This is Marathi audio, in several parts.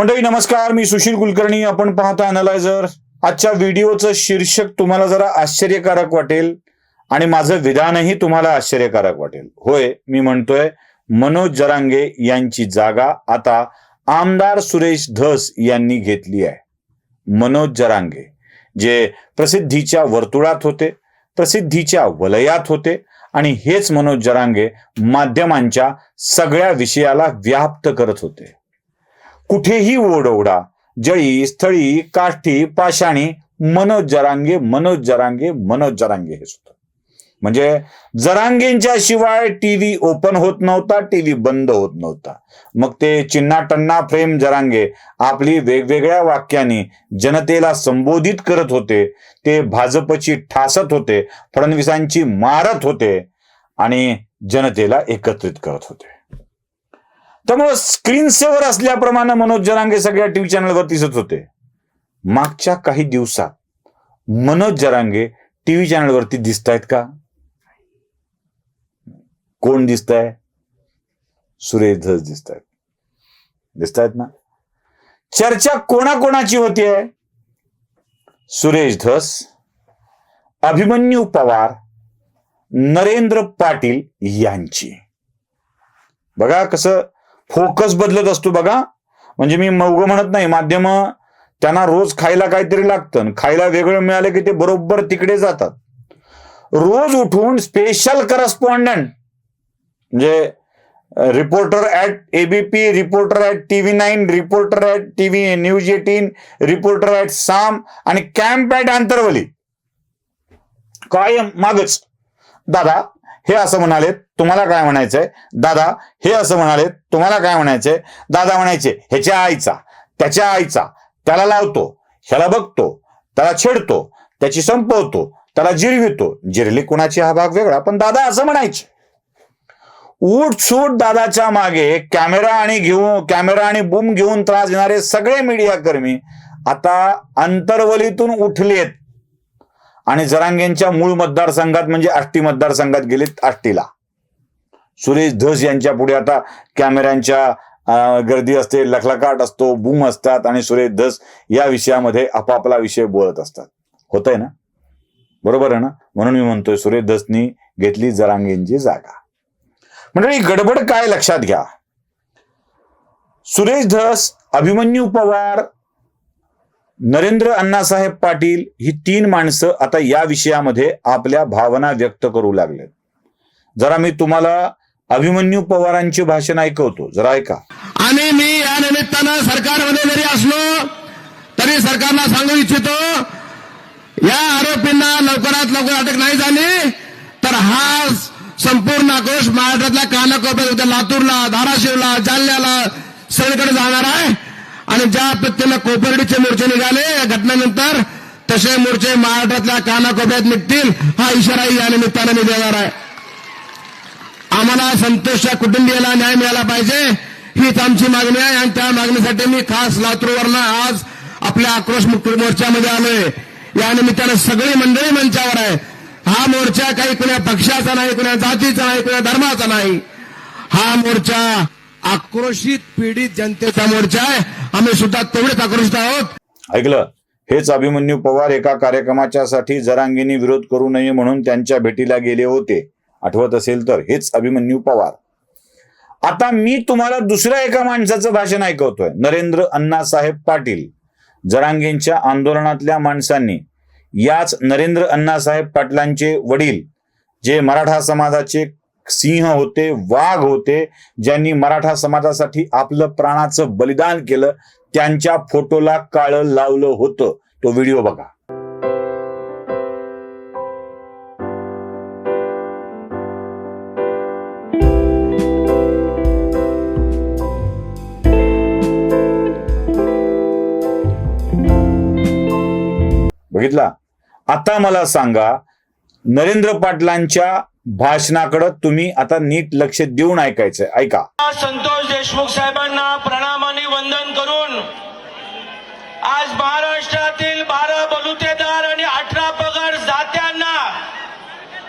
मंडळी नमस्कार. मी सुशील कुलकर्णी. आपण पाहता अनालायझर आजच्या व्हिडिओचं शीर्षक तुम्हाला जरा आश्चर्यकारक वाटेल आणि माझं विधानही तुम्हाला आश्चर्यकारक वाटेल. होय मी म्हणतोय मनोज जरांगे यांची जागा आता आमदार सुरेश धस यांनी घेतली आहे. मनोज जरांगे जे प्रसिद्धीच्या वर्तुळात होते प्रसिद्धीच्या वलयात होते आणि हेच मनोज जरांगे माध्यमांच्या सगळ्या विषयाला व्याप्त करत होते. कुठेही ओढवडा जळी स्थळी काष्ठी पाषाणी मनोज जरांगे मनोज जरांगे मनोज जरांगे म्हणजे जरांगेंच्या शिवाय टीव्ही ओपन होत नव्हता टीव्ही बंद होत नव्हता. मग ते चिन्ना टन्ना फ्रेम जरांगे आपली वेगवेगळ्या वाक्यांनी जनतेला संबोधित करत होते ते भाजपची ठासत होते फडणवीसांची मारत होते आणि जनतेला एकत्रित करत होते. त्यामुळे स्क्रीन सेवर असल्याप्रमाणे मनोज जरांगे सगळ्या टीव्ही चॅनलवर दिसत होते. मागच्या काही दिवसात मनोज जरांगे टीव्ही चॅनलवरती दिसत आहेत का? कोण दिसत आहे सुरेश धस दिसत आहेत दिसत आहेत ना? चर्चा कोणाकोणाची होती आहे सुरेश धस अभिमन्यू पवार नरेंद्र पाटील यांची. बघा कसं फोकस बदलत असतो बघा. म्हणजे मी मौग म्हणत नाही माध्यम त्यांना रोज खायला काहीतरी लागतं. आणि खायला वेगळं मिळालं की ते बरोबर तिकडे जातात. रोज उठून स्पेशल करस्पॉन्डंट म्हणजे reporter at ABP reporter at TV nine reporter at TV news eighteen reporter at Saam आणि कॅम्प ऍट आंतरवली कायम मागच. दादा हे असं म्हणाले तुम्हाला काय म्हणायचंय? दादा हे असं म्हणाले तुम्हाला काय म्हणायचंय? दादा म्हणायचे ह्याच्या आईचा त्याच्या आईचा त्याला लावतो ह्याला बघतो त्याला छेडतो त्याची संपवतो त्याला जिरवितो. जिरली कुणाची हा भाग वेगळा पण दादा असं म्हणायचे. उठ सूट दादाच्या मागे कॅमेरा आणि घेऊन कॅमेरा आणि बूम घेऊन त्रास देणारे सगळे मीडिया कर्मी आता अंतर्वलीतून उठलेत. आणि जरांगेंच्या मूळ मतदारसंघात म्हणजे आष्टी मतदारसंघात गेलेत आष्टीला. सुरेश धस यांच्या पुढे आता कॅमेऱ्यांच्या गर्दी असते लखलकाट असतो बूम असतात आणि सुरेश धस या विषयामध्ये आपापला विषय बोलत असतात. होतंय ना? बरोबर आहे ना? म्हणून मी म्हणतोय सुरेश धसनी घेतली जरांगेंची जागा. मंडळी गडबड काय लक्षात घ्या? सुरेश धस अभिमन्यू पवार नरेंद्र अण्णासाहेब पाटील ही तीन माणसं आता या विषयामध्ये आपल्या भावना व्यक्त करू लागलेत. जरा मी तुम्हाला अभिमन्यू पवारांची भाषण ऐकवतो. जरा ऐका. आणि मी या निमित्तानं सरकारमध्ये जरी असलो तरी सरकारला सांगू इच्छितो या आरोपींना लवकरात लवकर अटक नाही झाली तर हा संपूर्ण आक्रोश महाराष्ट्रातल्या कानाकोपऱ्यात लातूरला धाराशिवला जालन्याला सगळीकडे जाणार आहे. आणि ज्या पद्धतीनं कोपर्डीचे मोर्चे निघाले या घटनेनंतर तसे मोर्चे महाराष्ट्रातल्या कानाकोपऱ्यात निघतील हा इशाराही या निमित्तानं मी देणार आहे. आम्हाला संतोषच्या कुटुंबियाला न्याय मिळाला पाहिजे हीच आमची मागणी आहे. आणि त्या मागणीसाठी मी खास लातूरवरनं आज आपल्या आक्रोश मुक्त मोर्चामध्ये आलोय. या निमित्तानं सगळी मंडळी मंचावर आहे. हा मोर्चा काही कुण्या पक्षाचा नाही कुण्या जातीचा नाही कुण्या धर्माचा नाही. हा मोर्चा आक्रोशित पीडित जनतेचा मोर्चा आहे. आम्ही सुद्धा तेवढेच आक्रोशित आहोत. ऐकलं? हेच अभिमन्यू पवार एका कार्यक्रमाच्या साठी जरांगीनी विरोध करू नये म्हणून त्यांच्या भेटीला गेले होते. आठवत असेल तर हेच अभिमन्यू पवार. आता मी तुम्हाला दुसऱ्या एका माणसाचं भाषण ऐकवतोय. नरेंद्र अण्णासाहेब पाटील. जरांगींच्या आंदोलनातल्या माणसांनी. याच नरेंद्र अण्णासाहेब पाटलांचे वडील जे मराठा समाजाचे सिंह होते वाघ होते ज्यांनी मराठा समाजासाठी आपलं प्राणाचं बलिदान केलं त्यांच्या फोटोला काळं लावलं होतं. तो व्हिडिओ बघा. बघितला? आता मला सांगा नरेंद्र पाटलांच्या भाषणाकडं तुम्ही आता नीट लक्ष देऊन ऐकायचं ऐका. संतोष देशमुख साहेबांना प्रणामाने वंदन करून आज महाराष्ट्रातील बारा बलुतेदार आणि अठरा पगार जात्यांना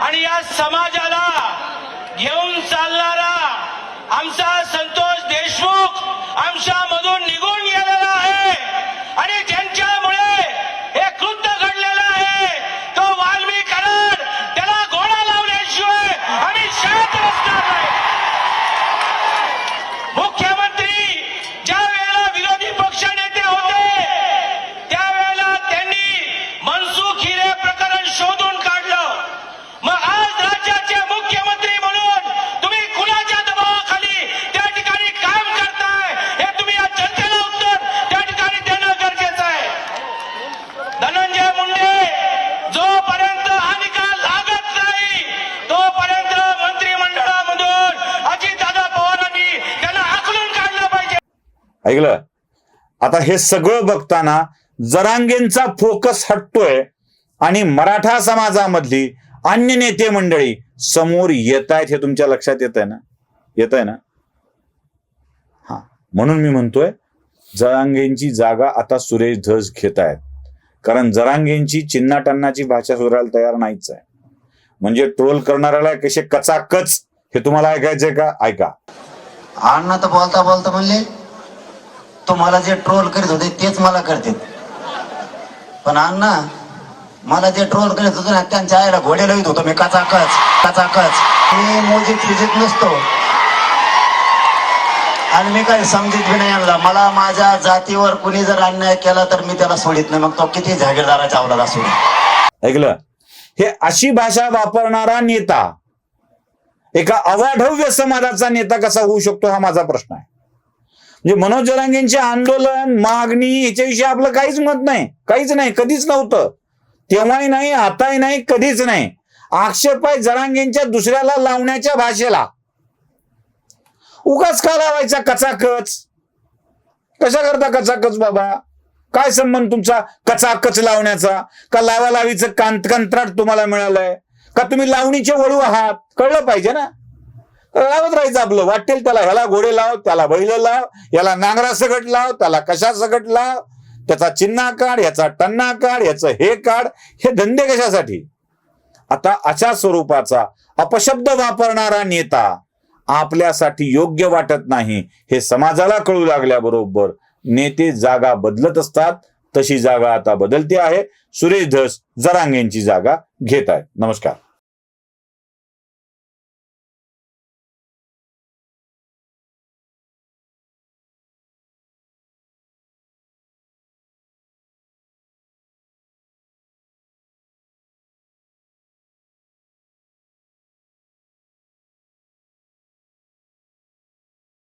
आणि या समाजाला घेऊन चालणारा ऐकलं? आता हे सगळं बघताना जरांगेंचा फोकस हटतोय आणि मराठा समाजामधली अन्य नेते मंडळी समोर येत आहेत हे तुमच्या लक्षात येत आहे ना? येत आहे ना? हा. म्हणून मी म्हणतोय जरांगेंची जागा आता सुरेश धस घेत आहेत कारण जरांगेंची चिन्नाटन्नाची भाषा सुधारायला तयार नाहीच आहे. म्हणजे ट्रोल करणाऱ्याला कसे कचाकच हे तुम्हाला ऐकायचंय का? ऐका. अण्णा तर बोलता बोलता म्हणले तुम्हाला जे ट्रोल करीत होते तेच मला करते. पण अण्णा मला जे ट्रोल करीत होते ना त्यांच्या आईला घोडे लावित होतो. मी कचाकच कचाकच. मी मोजित फिजित नसतो. आणि मी काही समजित बी नाही आणला मला माझ्या जातीवर कुणी जर अन्याय केला तर मी त्याला सोडित नाही. मग तो किती जागीरदाराच्या अवलाद असू ऐकलं? हे अशी भाषा वापरणारा नेता एका अवाढव्य समाजाचा नेता कसा होऊ शकतो हा माझा प्रश्न आहे. म्हणजे मनोज जरांगेंचे आंदोलन मागणी याच्याविषयी आपलं काहीच मत नाही. काहीच नाही. कधीच नव्हतं. तेव्हाही नाही आताही नाही कधीच नाही. आक्षेप आहे जरांगेंच्या दुसऱ्याला लावण्याच्या भाषेला. उगाच का लावायचा कचाकच? कशा करता कचाकच बाबा? काय संबंध तुमचा? कचाकच लावण्याचा? का लावा लावीचं कांत कंत्राट तुम्हाला मिळालंय? का तुम्ही लावणीचे वळू आहात? कळलं पाहिजे ना? लावत राहायचं आपलं. वाटेल त्याला ह्याला घोडे लाव त्याला बैल लाव याला नांगरा सकट लाव त्याला कशा सकट लाव? त्याचा चिन्हा काढ याचा टन्ना काढ याचं हे काढ हे धंदे कशासाठी? आता अशा स्वरूपाचा अपशब्द वापरणारा नेता आपल्यासाठी योग्य वाटत नाही हे समाजाला कळू लागल्याबरोबर नेते जागा बदलत असतात तशी जागा आता बदलते आहे. सुरेश धस जरांगेंची जागा घेत आहेत. नमस्कार.